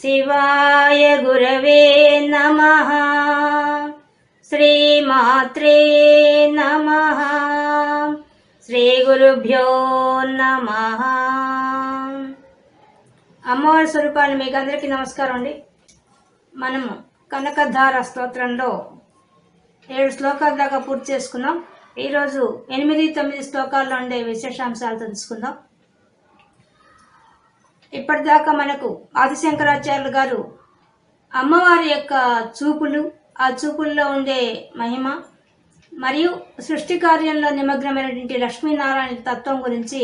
శివాయ గురవే నమ. శ్రీమాత్రే నమ. శ్రీ గురుభ్యో నమ. అమ్మవారి స్వరూపాన్ని మీకు అందరికీ నమస్కారం అండి. మనము కనకధార స్తోత్రంలో ఏడు శ్లోకాల దాకా పూర్తి చేసుకున్నాం. ఈరోజు ఎనిమిది తొమ్మిది శ్లోకాల్లో ఉండే విశేషాంశాలు తెలుసుకుందాం. ఇప్పటిదాకా మనకు ఆదిశంకరాచార్యులు గారు అమ్మవారి యొక్క చూపులు ఆ చూపుల్లో ఉండే మహిమ మరియు సృష్టి కార్యంలో నిమగ్నమైనటువంటి లక్ష్మీనారాయణ తత్వం గురించి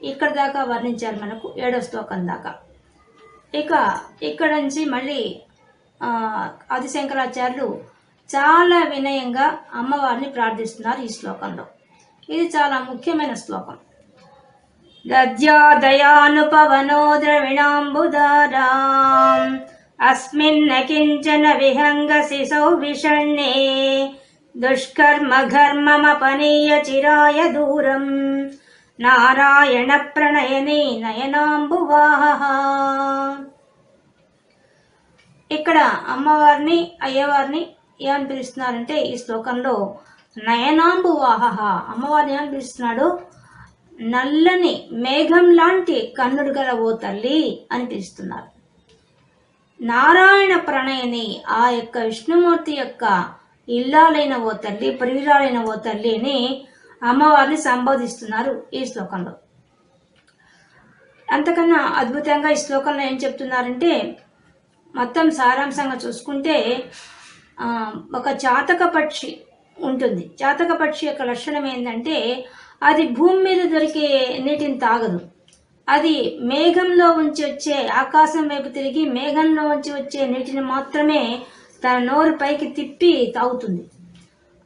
ఇక్కడ దాకా వర్ణించారు మనకు ఏడో శ్లోకం దాకా. ఇక ఇక్కడ నుంచి మళ్ళీ ఆదిశంకరాచార్యులు చాలా వినయంగా అమ్మవారిని ప్రార్థిస్తున్నారు ఈ శ్లోకంలో. ఇది చాలా ముఖ్యమైన శ్లోకం. దద్యాదయానుపవనో ద్రవిణాంబుదారాం అస్మిన్న కించన విహంగసిసౌ విషణ్ణే దుష్కర్మ ఘర్మమపనీయ చిరాయ దూరం నారాయణ ప్రణయని నయనాంబువాహ ఇక్కడ అమ్మవారిని అయ్యవారిని ఏమని పిలుస్తున్నారంటే ఈ శ్లోకంలో నయనాంబువాహ. అమ్మవారిని ఏమని పిలుస్తున్నాడు? నల్లని మేఘం లాంటి కన్నుడు గల ఓ తల్లి అని పిలుస్తున్నారు. నారాయణ ప్రణయని ఆ యొక్క విష్ణుమూర్తి యొక్క ఇల్లాలైన ఓ తల్లి ప్రియురాలైన ఓ తల్లి అని అమ్మవారిని సంబోధిస్తున్నారు ఈ శ్లోకంలో. అంతకన్నా అద్భుతంగా ఈ శ్లోకంలో ఏం చెప్తున్నారంటే మొత్తం సారాంశంగా చూసుకుంటే ఒక చాతక పక్షి ఉంటుంది. చాతక పక్షి యొక్క లక్షణం ఏంటంటే అది భూమి మీద దొరికే నీటిని తాగదు. అది మేఘంలో ఉంచి వచ్చే ఆకాశం వైపు తిరిగి మేఘంలో ఉంచి వచ్చే నీటిని మాత్రమే తన నోరు పైకి తిప్పి తాగుతుంది.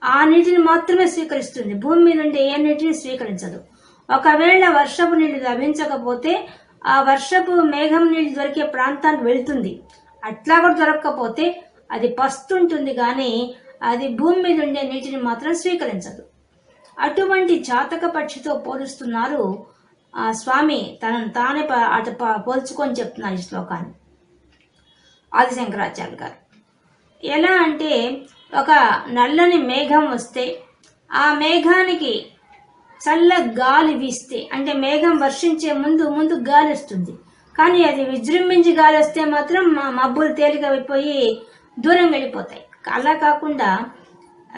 ఆ నీటిని మాత్రమే స్వీకరిస్తుంది. భూమి మీద ఉండే ఏ నీటిని స్వీకరించదు. ఒకవేళ వర్షపు నీళ్ళు లభించకపోతే ఆ వర్షపు మేఘం నీళ్ళు దొరికే ప్రాంతానికి వెళ్తుంది. అట్లా కూడా దొరకకపోతే అది పస్తుంటుంది కానీ అది భూమి మీద ఉండే నీటిని మాత్రం స్వీకరించదు. అటువంటి జాతక పక్షితో పోలుస్తున్నారు. ఆ స్వామి తనను తానే ప- అటు ప- పోల్చుకొని చెప్తున్నారు ఈ శ్లోకాన్ని. ఆదిశంకరాచార్య గారు. ఎలా అంటే ఒక నల్లని మేఘం వస్తే ఆ మేఘానికి చల్ల గాలి వీస్తే అంటే మేఘం వర్షించే ముందు ముందు గాలి వస్తుంది. కానీ అది విజృంభించి గాలి వస్తే మాత్రం మా మబ్బులు అయిపోయి దూరం వెళ్ళిపోతాయి. అలా కాకుండా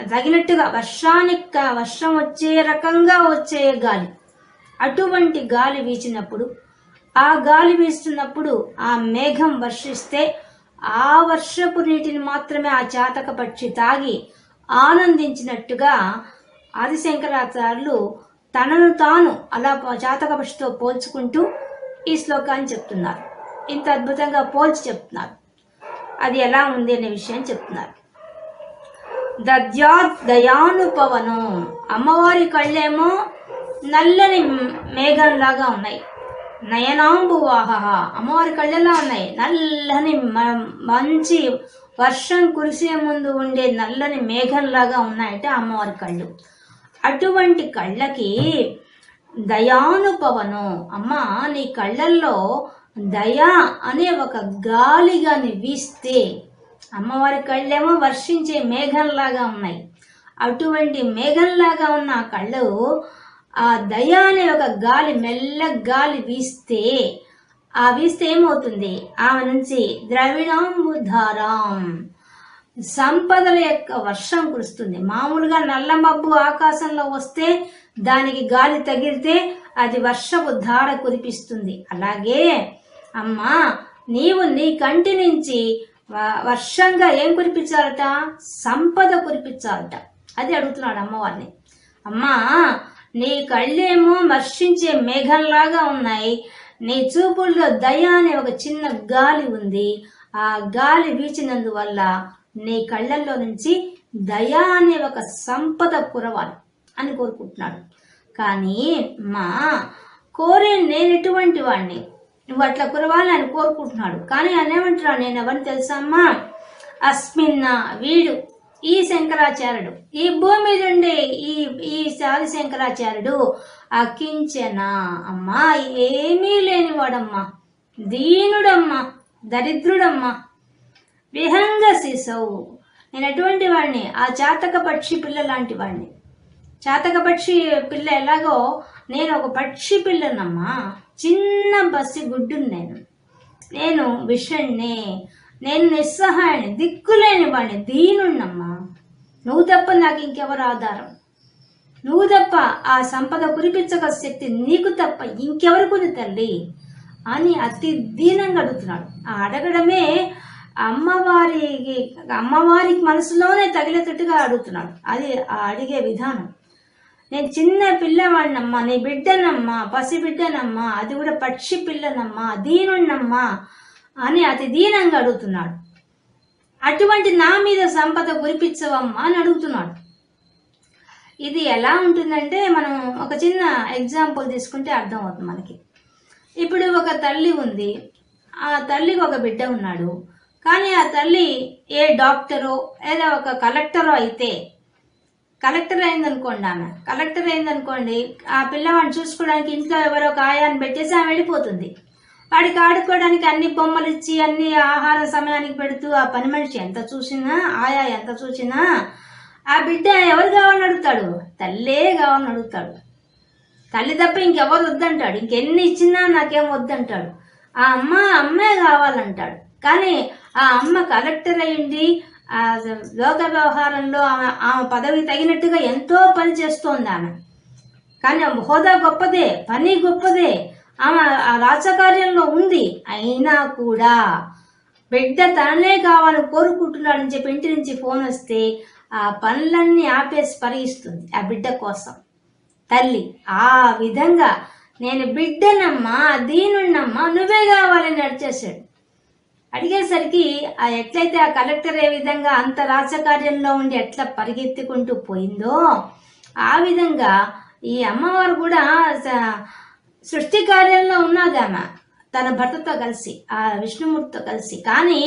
తగినట్టుగా వర్షానికి వర్షం వచ్చే రకంగా వచ్చే గాలి. అటువంటి గాలి వీచినప్పుడు ఆ గాలి వీస్తున్నప్పుడు ఆ మేఘం వర్షిస్తే ఆ వర్షపు నీటిని మాత్రమే ఆ చాతక పక్షి తాగి ఆనందించినట్టుగా ఆదిశంకరాచార్యులు తనను తాను అలా ప- జాతక పక్షితో పోల్చుకుంటూ ఈ శ్లోకాన్ని చెప్తున్నారు. ఇంత అద్భుతంగా పోల్చి చెప్తున్నారు. అది ఎలా ఉంది అనే విషయం చెప్తున్నారు. దద్యాత్ దయానుపవనం. అమ్మవారి కళ్ళేమో నల్లని మేఘంలాగా ఉన్నాయి. నయనాంబు వాహ అమ్మవారి కళ్ళెలా ఉన్నాయి? నల్లని మ- మంచి వర్షం కురిసే ముందు ఉండే నల్లని మేఘంలాగా ఉన్నాయంటే అమ్మవారి కళ్ళు. అటువంటి కళ్ళకి దయానుపవనం. అమ్మ నీ కళ్ళల్లో దయ అనే ఒక గాలిగాని వీస్తే అమ్మవారి కళ్ళేమో వర్షించే మేఘంలాగా ఉన్నాయి. అటువంటి మేఘంలాగా ఉన్న ఆ కళ్ళు ఆ దయ అనే ఒక గాలి మెల్ల గాలి వీస్తే ఆ వీస్తే ఏమవుతుంది? ఆమె నుంచి ద్రవిణాంబుధారాం సంపదల యొక్క వర్షం కురుస్తుంది. మామూలుగా నల్ల మబ్బు ఆకాశంలో వస్తే దానికి గాలి తగిలితే అది వర్షపు ధార కురిపిస్తుంది. అలాగే అమ్మా నీవు నీ కంటి నుంచి వర్షంగా ఏం కురిపించాలట? సంపద కురిపించాలట. అది అడుగుతున్నాడు అమ్మవారిని. అమ్మా నీ కళ్ళేమో వర్షించే మేఘంలాగా ఉన్నాయి. నీ చూపుల్లో దయ అనే ఒక చిన్న గాలి ఉంది. ఆ గాలి వీచినందువల్ల నీ కళ్ళల్లో నుంచి దయ అనే ఒక సంపద కురవాలి అని కోరుకుంటున్నాడు. కానీ మా కోరే నేను ఎటువంటి వాడిని నువ్వు అట్లా కురవాలని కోరుకుంటున్నాడు. కానీ అనేమంటున్నాడు నేను ఎవరిని తెలుసా అమ్మా అస్మిన్న వీడు ఈ శంకరాచార్యుడు. ఈ భూమి మీద ఉండే ఈ ఈ శాది శంకరాచార్యుడు అకించన? అమ్మా ఏమీ లేనివాడమ్మా. దీనుడమ్మా దరిద్రుడమ్మా. విహంగ శిశవు. నేను ఎటువంటి వాడిని ఆ చాతక పక్షి పిల్ల లాంటి వాడిని. చాతక పక్షి పిల్ల ఎలాగో నేను ఒక పక్షి పిల్లనమ్మా. చిన్న బస్సి గుడ్డుని నేను నేను విషణ్ణి నేను నిస్సహాయని దిక్కులేని వాడిని దీనున్నమ్మా నువ్వు తప్ప నాకు ఇంకెవరు ఆధారం? నువ్వు తప్ప ఆ సంపద కురిపించగల శక్తి నీకు తప్ప ఇంకెవరికి తల్లి? అని అతి దీనంగా అడుగుతున్నాడు. ఆ అడగడమే అమ్మవారికి అమ్మవారికి మనసులోనే తగిలేటట్టుగా అడుగుతున్నాడు. అది ఆ అడిగే విధానం. నేను చిన్న పిల్లవాడినమ్మా నీ బిడ్డనమ్మా పసి బిడ్డనమ్మా అది కూడా పక్షి పిల్లనమ్మా దీనుణ్ణమ్మా అని అతి దీనంగా అడుగుతున్నాడు. అటువంటి నా మీద సంపద కురిపించవమ్మా అని అడుగుతున్నాడు. ఇది ఎలా ఉంటుందంటే మనం ఒక చిన్న ఎగ్జాంపుల్ తీసుకుంటే అర్థమవుతుంది మనకి. ఇప్పుడు ఒక తల్లి ఉంది. ఆ తల్లికి ఒక బిడ్డ ఉన్నాడు. కానీ ఆ తల్లి ఏ డాక్టరో లేదా ఒక కలెక్టరో అయితే కలెక్టర్ అయిందనుకోండి ఆమె. కలెక్టర్ అయిందనుకోండి ఆ పిల్లవాడిని చూసుకోవడానికి ఇంట్లో ఎవరో ఒక ఆయాన్ని పెట్టేసి ఆమె వెళ్ళిపోతుంది. వాడికి ఆడుకోవడానికి అన్ని బొమ్మలు ఇచ్చి అన్ని ఆహారం సమయానికి పెడుతూ ఆ పని మనిషి ఎంత చూసినా ఆయా ఎంత చూసినా ఆ బిడ్డ ఎవరు కావాలని అడుగుతాడు? తల్లే కావాలని అడుగుతాడు. తల్లి తప్ప ఇంకెవరు వద్దంటాడు. ఇంకెన్ని ఇచ్చినా నాకేం వద్దంటాడు. ఆ అమ్మ అమ్మే కావాలంటాడు. కానీ ఆ అమ్మ కలెక్టర్ అయ్యింది లోక వ్యవహారంలో ఆమె ఆమె పదవి తగినట్టుగా ఎంతో పని చేస్తోంది ఆమె. కానీ హోదా గొప్పదే పని గొప్పదే. ఆమె ఆ రాజకార్యంలో ఉంది. అయినా కూడా బిడ్డ తననే కావాలని కోరుకుంటున్నాడని చెప్పి ఇంటి నుంచి ఫోన్ వస్తే ఆ పనులన్నీ ఆపేసి పరిగిస్తుంది ఆ బిడ్డ కోసం. తల్లి ఆ విధంగా నేను బిడ్డనమ్మా దీనున్నమ్మా నువ్వే కావాలని నడిచేశాడు. అడిగేసరికి ఆ ఎట్లయితే ఆ కలెక్టర్ ఏ విధంగా అంత రాజకార్యంలో ఉండి ఎట్లా పరిగెత్తుకుంటూ పోయిందో ఆ విధంగా ఈ అమ్మవారు కూడా సృష్టి కార్యంలో ఉన్నది ఆమె. తన భర్తతో కలిసి ఆ విష్ణుమూర్తితో కలిసి. కానీ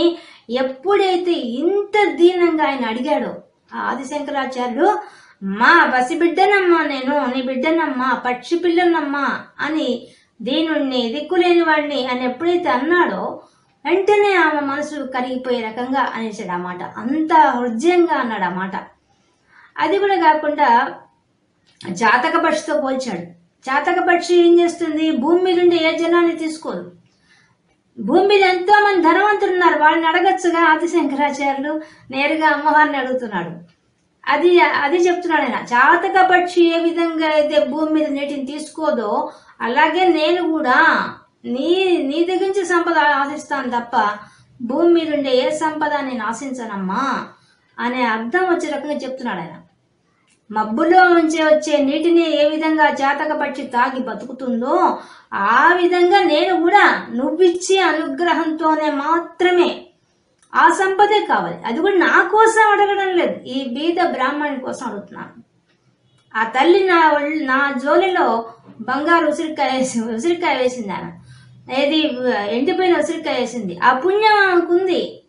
ఎప్పుడైతే ఇంత దీనంగా ఆయన అడిగాడో ఆ ఆదిశంకరాచార్యుడు మా బసి బిడ్డనమ్మా నేను నీ బిడ్డనమ్మా పక్షి పిల్లనమ్మా అని దీనుణ్ణి దిక్కులేని వాడిని అని ఎప్పుడైతే అన్నాడో వెంటనే ఆమె మనసు కరిగిపోయే రకంగా అనేసాడు అన్నమాట అంత హృదయంగా అన్నాడు అన్నమాట అది కూడా కాకుండా జాతక పక్షితో పోల్చాడు. జాతక పక్షి ఏం చేస్తుంది? భూమి మీద ఉండే ఏ జనాన్ని తీసుకోదు? భూమి మీద ఎంతో మంది ధనవంతులు ఉన్నారు. వాళ్ళని అడగచ్చుగా ఆదిశంకరాచార్యులు నేరుగా అమ్మవారిని అడుగుతున్నాడు. అది అది చెప్తున్నాడు ఆయన. జాతక పక్షి ఏ విధంగా అయితే భూమి మీద నీటిని తీసుకోదో అలాగే నేను కూడా నీ నీ దగ్గర నుంచి సంపద ఆశిస్తాను తప్ప భూమి మీద ఉండే ఏ సంపద నేను ఆశించనమ్మా అనే అర్థం వచ్చే రకంగా చెప్తున్నాడు ఆయన. మబ్బులో నుంచి వచ్చే నీటిని ఏ విధంగా జాతక తాగి బతుకుతుందో ఆ విధంగా నేను కూడా నువ్విచ్చే అనుగ్రహంతోనే మాత్రమే ఆ సంపదే కావాలి. అది కూడా నా కోసం అడగడం లేదు. ఈ బీద బ్రాహ్మణుని కోసం అడుగుతున్నాను. ఆ తల్లి నా నా జోలిలో బంగారు ఉసిరికాయ ఉసిరికాయ వేసింది ఆయన. ఏది ఎండిపోయిన ఉసిరికాయ వేసింది. ఆ పుణ్యం ఆమెకుంది.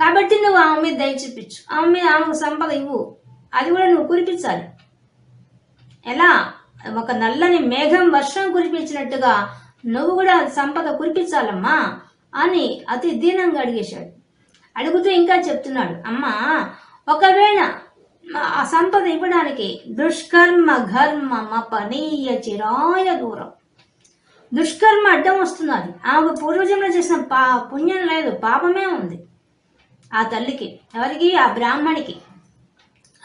కాబట్టి నువ్వు ఆమె మీద దయ చూపించు. ఆమె మీద ఆమెకు సంపద ఇవ్వు. అది కూడా నువ్వు కురిపించాలి. ఎలా? ఒక నల్లని మేఘం వర్షం కురిపించినట్టుగా నువ్వు కూడా సంపద కురిపించాలమ్మా అని అతి దీనంగా అడిగేశాడు. అడుగుతూ ఇంకా చెప్తున్నాడు. అమ్మా ఒకవేళ ఆ సంపద ఇవ్వడానికి దుష్కర్మ ఘర్మ మపనీయ చిరాయ దూరం. దుష్కర్మ అడ్డం వస్తున్నది. ఆమె పూర్వజంలో చేసిన పా పుణ్యం లేదు పాపమే ఉంది. ఆ తల్లికి ఎవరికి? ఆ బ్రాహ్మణికి.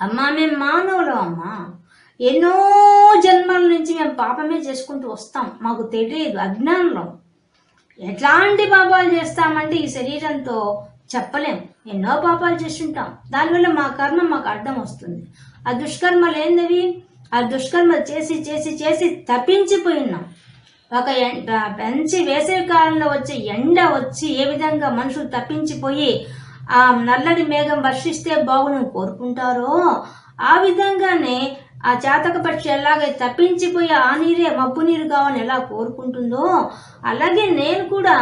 అమ్మా మేము మానవులు అమ్మ. ఎన్నో జన్మల నుంచి మేము పాపమే చేసుకుంటూ వస్తాం. మాకు తెలియదు అజ్ఞానంలో. ఎట్లాంటి పాపాలు చేస్తామంటే ఈ శరీరంతో చెప్పలేం. ఎన్నో పాపాలు చేస్తుంటాం. దానివల్ల మా కర్మ మాకు అడ్డం వస్తుంది. ఆ దుష్కర్మలు ఏందవి ఆ దుష్కర్మ చేసి చేసి చేసి తప్పించిపోయినాం ఒక ఎం- మంచి వేసవి కాలంలో వచ్చే ఎండ వచ్చి ఏ విధంగా మనుషులు తప్పించిపోయి ఆ నల్లడి మేఘం వర్షిస్తే బాగుని కోరుకుంటారో ఆ విధంగానే ఆ జాతక పక్షి ఎలాగే తప్పించిపోయి ఆ నీరే మబ్బు నీరు కావాలని ఎలా కోరుకుంటుందో అలాగే నేను కూడా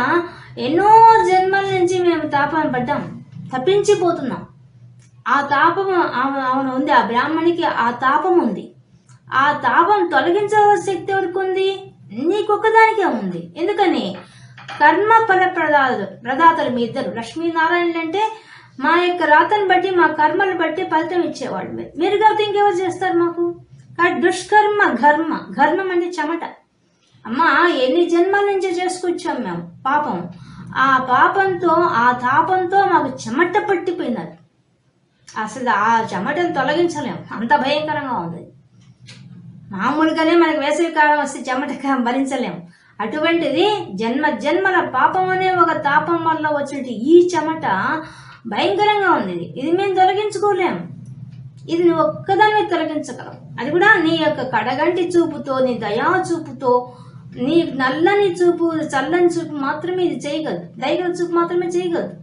ఎన్నో జన్మల నుంచి మేము తాపం పడ్డాం తప్పించిపోతున్నాం. ఆ తాపం ఆమె ఆమె ఉంది ఆ బ్రాహ్మణికి ఆ తాపం ఉంది. ఆ తాపం తొలగించవలసిన శక్తి ఎవరికి ఉంది? నీకొక్కదానికే ఉంది. ఎందుకని? కర్మ ఫల ప్రదాతలు ప్రదాతలు మీ ఇద్దరు. లక్ష్మీనారాయణులు అంటే మా యొక్క రాతను బట్టి మా కర్మను బట్టి ఫలితం ఇచ్చేవాళ్ళు మీరు. మీరు కాకపోతే ఇంకెవరు చేస్తారు మాకు? దుష్కర్మ ఘర్మ. ఘర్మం అంటే చెమట. అమ్మా ఎన్ని జన్మల నుంచి చేసుకొచ్చాం మేము. పాపం. ఆ పాపంతో ఆ తాపంతో మాకు చెమట పట్టిపోయినది అసలు ఆ చెమటను తొలగించలేం. అంత భయంకరంగా ఉంది. మామూలుగానే మనకి వేసవి కాలం వస్తే చెమట భరించలేము భరించలేం. అటువంటిది జన్మ జన్మల పాపం అనే ఒక తాపం వల్ల వచ్చినట్టు ఈ చెమట భయంకరంగా ఉంది. ఇది మేము తొలగించుకోలేం. ఇది నువ్వు ఒక్కదానివే తొలగించగలవు. అది కూడా నీ యొక్క కడగంటి చూపుతో నీ దయా చూపుతో నీ నల్లని చూపు చల్లని చూపు మాత్రమే ఇది చేయగలదు. దయగల చూపు మాత్రమే చేయగలదు.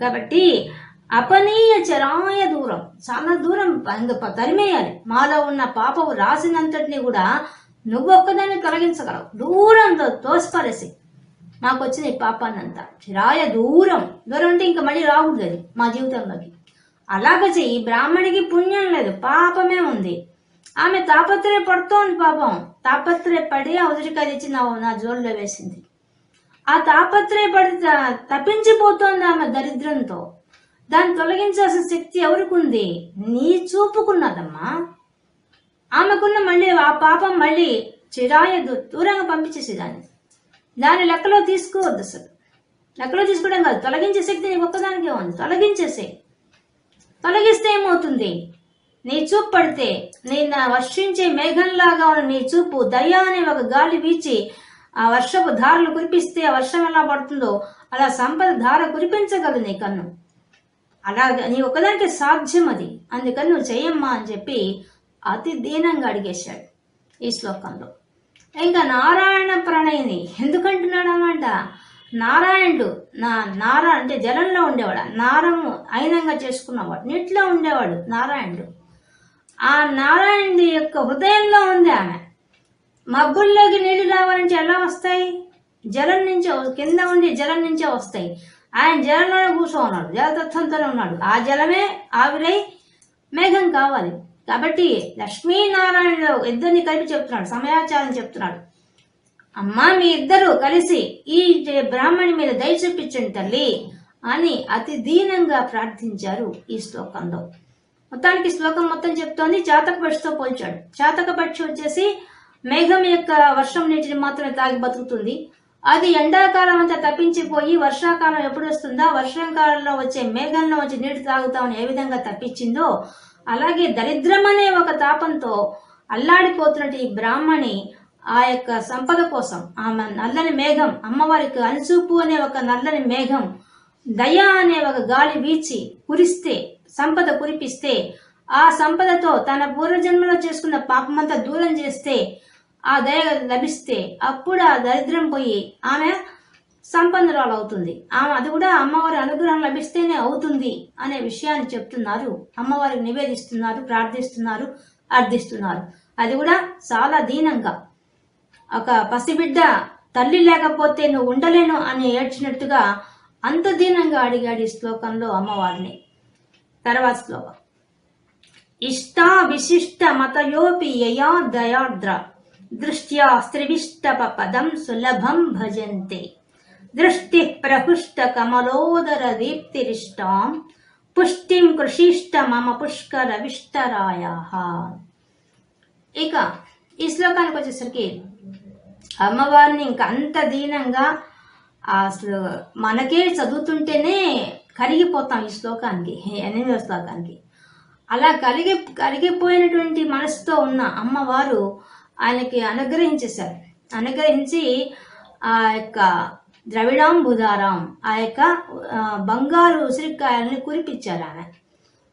కాబట్టి అపనీయ చరాయ దూరం. చాలా దూరం ఇంక తరిమేయాలి. మాలో ఉన్న పాపవు రాసినంతటిని కూడా నువ్వు ఒక్కదాన్ని తొలగించగలవు. దూరంతో తోసిపారేసి. మాకు వచ్చిన ఈ పాపాన్నంతా. చిరాయ దూరం. దూరం అంటే ఇంకా మళ్ళీ రాకూడదు అది మా జీవితంలోకి. అలాగ చెయ్యి. బ్రాహ్మణికి పుణ్యం లేదు. పాపమే ఉంది. ఆమె తాపత్రయ పడుతోంది పాపం. తాపత్రయపడి ఆ ఉదిరికాయ తెచ్చి నా నా జోల్లో వేసింది. ఆ తాపత్రయపడి తప్పించిపోతోంది ఆమె దరిద్రంతో. దాన్ని తొలగించాల్సిన శక్తి ఎవరికి ఉంది నీ చూపుకున్నదమ్మా. ఆమెకున్న మళ్ళీ ఆ పాపం మళ్ళీ చిరాయ దూరంగా పంపించేసి దాన్ని దాన్ని లెక్కలో తీసుకోవద్దు అసలు. లెక్కలో తీసుకోవడం కాదు తొలగించే శక్తి నీకు ఒక్కదానికే ఉంది. తొలగించేసే. తొలగిస్తే ఏమవుతుంది? నీ చూపు పడితే నిన్న వర్షించే మేఘంలాగా ఉన్న నీ చూపు దయ అనే ఒక గాలి వీచి ఆ వర్షపు ధారలు కురిపిస్తే ఆ వర్షం ఎలా పడుతుందో అలా సంపద ధార కురిపించగలదు నీ కన్ను. అలాగే నీ ఒకదానికి సాధ్యం అది. అందుకని నువ్వు చెయ్యమ్మా అని చెప్పి అతి దీనంగా అడిగేశాడు ఈ శ్లోకంలో. ఇంకా నారాయణ ప్రణయిని ఎందుకంటున్నాడు అన్నమాట? నారాయణుడు నా నార అంటే జలంలో ఉండేవాడు? నారము అయినంగా చేసుకున్నవాడు నీటిలో ఉండేవాడు నారాయణుడు. ఆ నారాయణుడి యొక్క హృదయంలో ఉంది ఆమె. మబ్బుల్లోకి నీళ్ళు రావాలంటే ఎలా వస్తాయి? జలం నుంచే కింద ఉండి జలం నుంచే వస్తాయి. ఆయన జలంలోనే కూర్చో ఉన్నాడు జలతత్వంతోనే ఉన్నాడు. ఆ జలమే ఆవిరై మేఘం కావాలి. కాబట్టి లక్ష్మీనారాయణ ఇద్దరిని కలిపి చెప్తున్నాడు. సమయాచారం చెప్తున్నాడు. అమ్మా మీ ఇద్దరు కలిసి ఈ బ్రాహ్మణి మీద దయ చూపించండి తల్లి అని అతి దీనంగా ప్రార్థించారు ఈ శ్లోకంలో. మొత్తానికి శ్లోకం మొత్తం చెప్తోంది. చాతక పక్షితో పోల్చాడు. చాతక పక్షి వచ్చేసి మేఘం యొక్క వర్షం నీటిని మాత్రమే తాగి బతుకుతుంది. అది ఎండాకాలం అంతా తప్పించిపోయి వర్షాకాలం ఎప్పుడు వస్తుందా వర్షాకాలంలో వచ్చే మేఘంలో వచ్చి నీటి తాగుతామని ఏ విధంగా తప్పించిందో? అలాగే దరిద్రం అనే ఒక తాపంతో అల్లాడిపోతున్నట్టు ఈ బ్రాహ్మణి ఆ యొక్క సంపద కోసం ఆమె నల్లని మేఘం అమ్మవారికి అనుచూపు అనే ఒక నల్లని మేఘం దయ అనే ఒక గాలి వీచి కురిస్తే సంపద కురిపిస్తే ఆ సంపదతో తన పూర్వజన్మలో చేసుకున్న పాపమంతా దూరం చేస్తే ఆ దయ లభిస్తే అప్పుడు ఆ దరిద్రం పోయి ఆమె సంపన్నురాలు అవుతుంది ఆమె అది కూడా అమ్మవారి అనుగ్రహం లభిస్తేనే అవుతుంది అనే విషయాన్ని చెప్తున్నారు. అమ్మవారికి నివేదిస్తున్నారు ప్రార్థిస్తున్నారు అర్థిస్తున్నారు. అది కూడా చాలా దీనంగా. ఒక పసిబిడ్డ తల్లి లేకపోతే నువ్వు ఉండలేను అని ఏడ్చినట్టుగా అంత దీనంగా అడిగాడు ఈ శ్లోకంలో అమ్మవారిని. తర్వాత శ్లోకం. ఇష్టా విశిష్ట మతయోపి యయా దయాద్ర దృష్ట్యా స్త్రివిష్టప పదం సులభం భజంతే. దృష్టి ప్రహుష్ట కమలోదర దీప్తిరిష్టాం పుష్టిం కృషిష్ట మమ పుష్కర విష్టరాయ ఇక ఈ శ్లోకానికి వచ్చేసరికి అమ్మవారిని ఇంకా అంత దీనంగా అసలు మనకే చదువుతుంటేనే కరిగిపోతాం ఈ శ్లోకానికి ఎనిమిదవ శ్లోకానికి. అలా కలిగి కరిగిపోయినటువంటి మనసుతో ఉన్న అమ్మవారు ఆయనకి అనుగ్రహించేశారు. అనుగ్రహించి ఆ యొక్క ద్రవిడాంబుధారం ఆ యొక్క బంగారు ఉసిరికాయలని కురిపించారు ఆమె.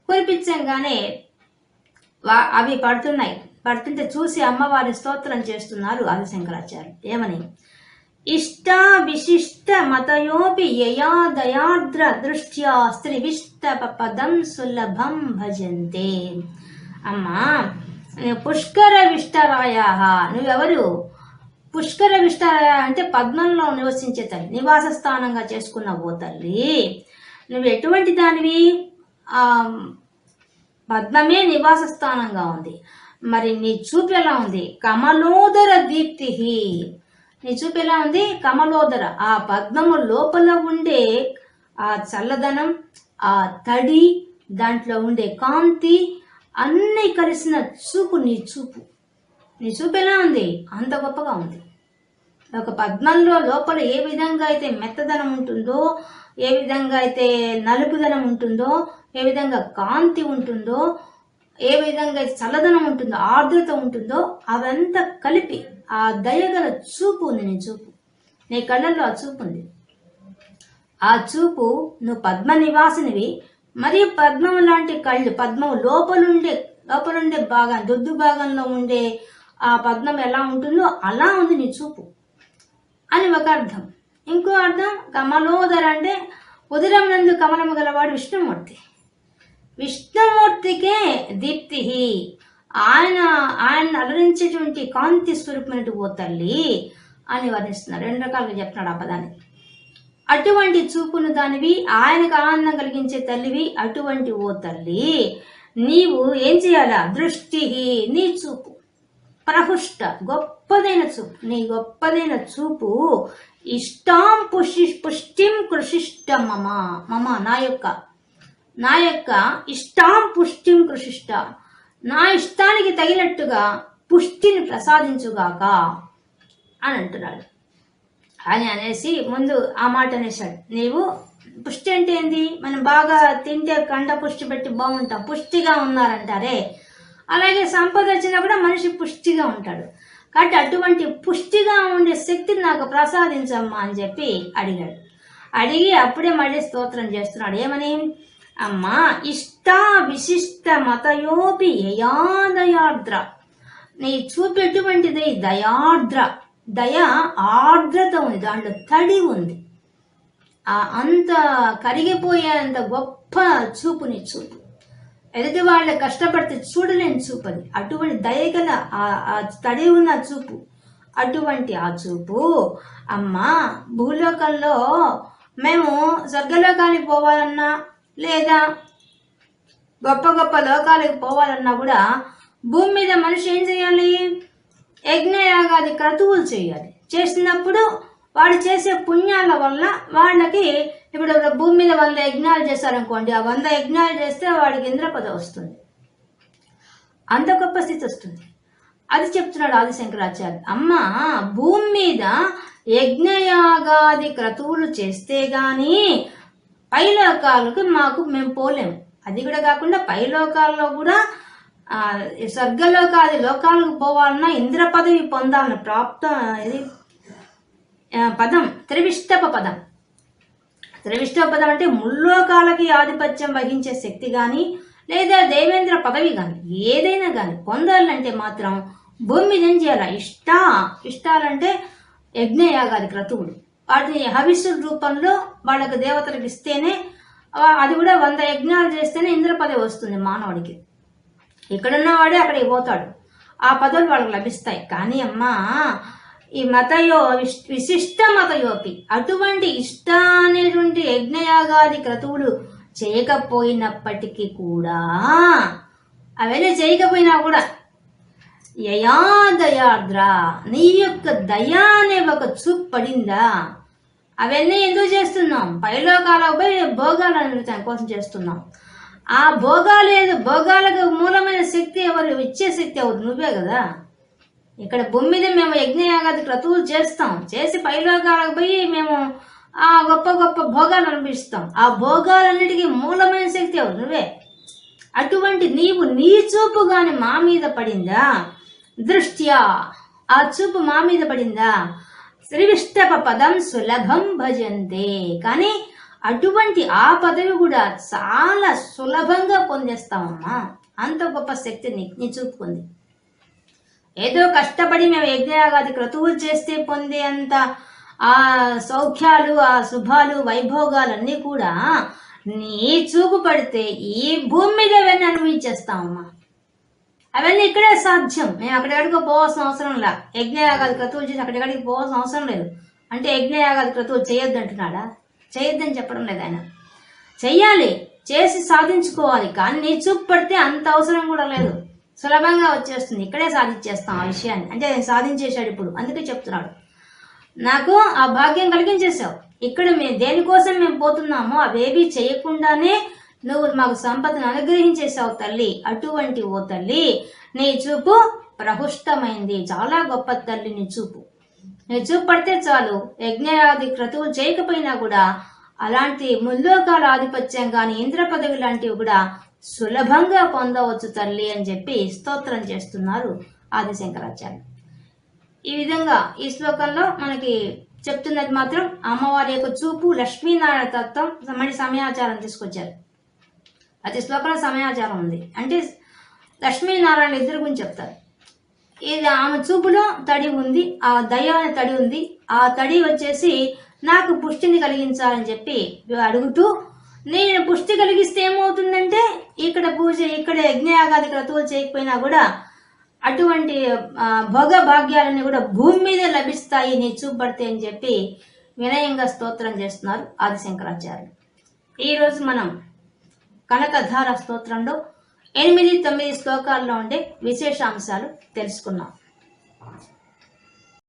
కురిపించగానే అవి పడుతున్నాయి. పడుతుంటే చూసి అమ్మవారి స్తోత్రం చేస్తున్నారు ఆదిశంకరాచార్య. ఏమని? ఇష్ట విశిష్ట మతయోపి యయా దయార్ద్ర దృష్ట్యా స్త్రివిష్ట పదం సులభం భజంతే. అమ్మా పుష్కర విష్టరాయ నువ్వెవరు? పుష్కర విష్టరాయ అంటే పద్మంలో నివసించే తల్లి నివాస స్థానంగా చేసుకున్న ఓ తల్లి. నువ్వు ఎటువంటి దానివి? ఆ పద్మమే నివాస స్థానంగా ఉంది. మరి నీ చూపు ఎలా ఉంది? కమలోదర దీప్తి నీ చూపు ఎలా ఉంది? కమలోదర. ఆ పద్మము లోపల ఉండే ఆ చల్లదనం ఆ తడి దాంట్లో ఉండే కాంతి అన్నీ కలిసిన చూపు నీ చూపు. నీ చూపు ఎలా ఉంది? అంత గొప్పగా ఉంది. ఒక పద్మంలో లోపల ఏ విధంగా అయితే మెత్తదనం ఉంటుందో ఏ విధంగా అయితే నలుపుదనం ఉంటుందో ఏ విధంగా కాంతి ఉంటుందో ఏ విధంగా అయితే చల్లదనం ఉంటుందో ఆర్ద్రత ఉంటుందో అవంతా కలిపి ఆ దయగల చూపు ఉంది నీ చూపు. నీ కళ్ళల్లో ఆ చూపు ఉంది. ఆ చూపు నువ్వు పద్మ నివాసినివి మరియు పద్మం లాంటి కళ్ళు పద్మం లోపలుండే లోపలుండే భాగం దొద్దు భాగంలో ఉండే ఆ పద్మం ఎలా ఉంటుందో అలా ఉంది నీ చూపు. అని ఒక అర్థం. ఇంకో అర్థం కమలోదర అంటే ఉదరం నందు కమలము గలవాడు విష్ణుమూర్తి. విష్ణుమూర్తికే దీప్తి. ఆయన ఆయన అలరించేటువంటి కాంతి స్వరూపమైనటువంటి ఓ తల్లి అని వర్ణిస్తున్నారు. రెండు రకాలుగా చెప్తున్నాడు ఆ పదాన్ని. అటువంటి చూపును దానివి ఆయనకు ఆనందం కలిగించే తల్లివి అటువంటి ఓ తల్లి. నీవు ఏం చేయాలా? దృష్టి నీ చూపు. ప్రహుష్ట గొప్పదైన చూపు. నీ గొప్పదైన చూపు ఇష్టాం పుష్టి పుష్టిం కృషిష్ట మమ. మమ నా యొక్క. నా యొక్క ఇష్టాం పుష్టిం కృషిష్ట. నా ఇష్టానికి తగినట్టుగా పుష్టిని ప్రసాదించుగాక అని అంటున్నాడు. అని అనేసి ముందు ఆ మాట అనేసాడు నీవు పుష్టి అంటే ఏంది? మనం బాగా తింటే కండ పుష్టి పెట్టి బాగుంటాం. పుష్టిగా ఉన్నారంటారే. అలాగే సంపద వచ్చినా కూడా మనిషి పుష్టిగా ఉంటాడు. కాబట్టి అటువంటి పుష్టిగా ఉండే శక్తిని నాకు ప్రసాదించమ్మా అని చెప్పి అడిగాడు. అడిగి అప్పుడే మళ్ళీ స్తోత్రం చేస్తున్నాడు. ఏమని? అమ్మా ఇష్ట విశిష్ట మతయోపి యయాదయాద్ర నీ చూపెటువంటిది దయార్ద్ర. దయ ఆర్ద్రత ఉంది దాంట్లో తడి ఉంది. ఆ అంత కరిగిపోయేంత గొప్ప చూపుని చూపు. ఎదుటి వాళ్ళ కష్టపడితే చూడలేని చూపు అది. అటువంటి దయగల ఆ- ఆ తడి ఉన్న చూపు. అటువంటి ఆ చూపు అమ్మా భూలోకంలో మేము స్వర్గలోకానికి పోవాలన్నా లేదా గొప్ప గొప్ప లోకాలకు పోవాలన్నా కూడా భూమి మీద మనిషి ఏం చేయాలి? యజ్ఞయాగాది క్రతువులు చేయాలి. చేసినప్పుడు వాడు చేసే పుణ్యాల వల్ల వాళ్ళకి ఇప్పుడు భూమి మీద వంద యజ్ఞాలు చేశారనుకోండి ఆ వంద యజ్ఞాలు చేస్తే వాడికి ఇంద్రపద వస్తుంది. అంత గొప్ప స్థితి వస్తుంది. అది చెప్తున్నాడు ఆదిశంకరాచార్య. అమ్మ భూమి మీద యజ్ఞయాగాది క్రతువులు చేస్తే గాని పైలోకాలకు మాకు మేము పోలేము. అది కూడా కాకుండా పైలోకాల్లో కూడా ఆ, స్వర్గలోకాది లోకాలకు పోవాలన్నా ఇంద్ర పదవి పొందాలన్న ప్రాప్త ఇది పదం త్రివిష్టప పదం. త్రివిష్టప పదం అంటే ముల్లోకాలకి ఆధిపత్యం వహించే శక్తి కానీ లేదా దేవేంద్ర పదవి కానీ ఏదైనా కానీ పొందాలంటే మాత్రం భూమి మీద ఏం చేయాలి? ఇష్ట ఇష్టాలంటే యజ్ఞయాగాది క్రతువుడు వాటిని హవిస్సు రూపంలో వాళ్ళకు దేవతలకు ఇస్తేనే అది కూడా వంద యజ్ఞాలు చేస్తేనే ఇంద్ర పదవి వస్తుంది మానవుడికి. ఇక్కడున్నవాడే అక్కడికి పోతాడు. ఆ పదవులు వాళ్ళకి లభిస్తాయి. కానీ అమ్మా ఈ మతయో విశిష్ట మతయోపి అటువంటి ఇష్ట అనేటువంటి యజ్ఞయాగాది క్రతువులు చేయకపోయినప్పటికీ కూడా అవన్నీ చేయకపోయినా కూడా యయా దయార్ద్ర నీ యొక్క దయా అనే ఒక చూపు పడిందా? అవన్నీ ఎందుకు చేస్తున్నాం? పైలోకాలపై పోయి భోగాలు కోసం చేస్తున్నాం. ఆ భోగాలు ఏదో? భోగాలకు మూలమైన శక్తి ఎవరు? ఇచ్చే శక్తి ఎవరు? నువ్వే కదా. ఇక్కడ భూమి మీద మేము యజ్ఞయాగాది క్రతువులు చేస్తాం. చేసి పైలోకాలకు పోయి మేము ఆ గొప్ప గొప్ప భోగాలు అనిపిస్తాం ఆ భోగాలన్నిటికీ మూలమైన శక్తి ఎవరు? నువ్వే. అటువంటి నీవు నీ చూపు గాని మా మీద పడిందా? దృష్ట్యా ఆ చూపు మా మీద పడిందా? శ్రీవిష్టప పదం సులభం భజంతే. కానీ అటువంటి ఆ పదవి కూడా చాలా సులభంగా పొందేస్తామమ్మా అంత గొప్ప శక్తి నీ చూపుకుంది ఏదో కష్టపడి మేము యజ్ఞయాగాది క్రతువులు చేస్తే పొందే అంత ఆ సౌఖ్యాలు ఆ శుభాలు వైభోగాలన్నీ కూడా నీ చూపు పడితే ఈ భూమి మీద అవన్నీ అనుభవించేస్తామమ్మా అవన్నీ ఇక్కడే సాధ్యం. మేము అక్కడికడికి పోవాల్సిన అవసరం లే. యజ్ఞయాగాది క్రతువులు చేసి అక్కడికడికి పోవాల్సిన అవసరం లేదు. అంటే యజ్ఞయాగాది క్రతువులు చేయొద్దు అంటున్నాడా చేయొద్దని చెప్పడం లేదు ఆయన. చెయ్యాలి చేసి సాధించుకోవాలి కానీ నీ చూపు పడితే అంత అవసరం కూడా లేదు. సులభంగా వచ్చేస్తుంది. ఇక్కడే సాధించేస్తాం ఆ విషయాన్ని. అంటే సాధించేశాడు ఇప్పుడు. అందుకే చెప్తున్నాడు. నాకు ఆ భాగ్యం కలిగించేశావు. ఇక్కడ మేము దేనికోసం మేము పోతున్నామో అవేవి చేయకుండానే నువ్వు మాకు సంపదను అనుగ్రహించేసావు తల్లి. అటువంటి ఓ తల్లి నీ చూపు ప్రహుష్టమైంది. చాలా గొప్ప తల్లి నీ చూపు. నీ చాలు. యజ్ఞాది క్రతువులు చేయకపోయినా కూడా అలాంటి ముల్లోకాల ఆధిపత్యం కానీ ఇంద్ర పదవి లాంటివి కూడా సులభంగా పొందవచ్చు తల్లి అని చెప్పి స్తోత్రం చేస్తున్నారు ఆదిశంకరాచార్య ఈ విధంగా ఈ శ్లోకంలో మనకి చెప్తున్నది మాత్రం అమ్మవారి యొక్క చూపు లక్ష్మీనారాయణ తత్వం మళ్ళీ సమయాచారం తీసుకొచ్చారు. ప్రతి శ్లోకంలో సమయాచారం ఉంది. అంటే లక్ష్మీనారాయణ ఇద్దరు గురించి చెప్తారు. ఇది ఆమె చూపులో తడి ఉంది ఆ దయ అనే తడి ఉంది. ఆ తడి వచ్చేసి నాకు పుష్టిని కలిగించాలని చెప్పి అడుగుతూ నేను పుష్టి కలిగిస్తే ఏమవుతుందంటే ఇక్కడ పూజ ఇక్కడ యజ్ఞయాగాది క్రతువులు చేయకపోయినా కూడా అటువంటి భోగ భాగ్యాలన్నీ కూడా భూమి మీద లభిస్తాయి నీ చూపడితే అని చెప్పి వినయంగా స్తోత్రం చేస్తున్నారు ఆదిశంకరాచార్యులు. ఈరోజు మనం కనకధార స్తోత్రంలో ఎనిమిది తొమ్మిది శ్లోకాల్లో ఉండే విశేషాంశాలు తెలుసుకున్నాం.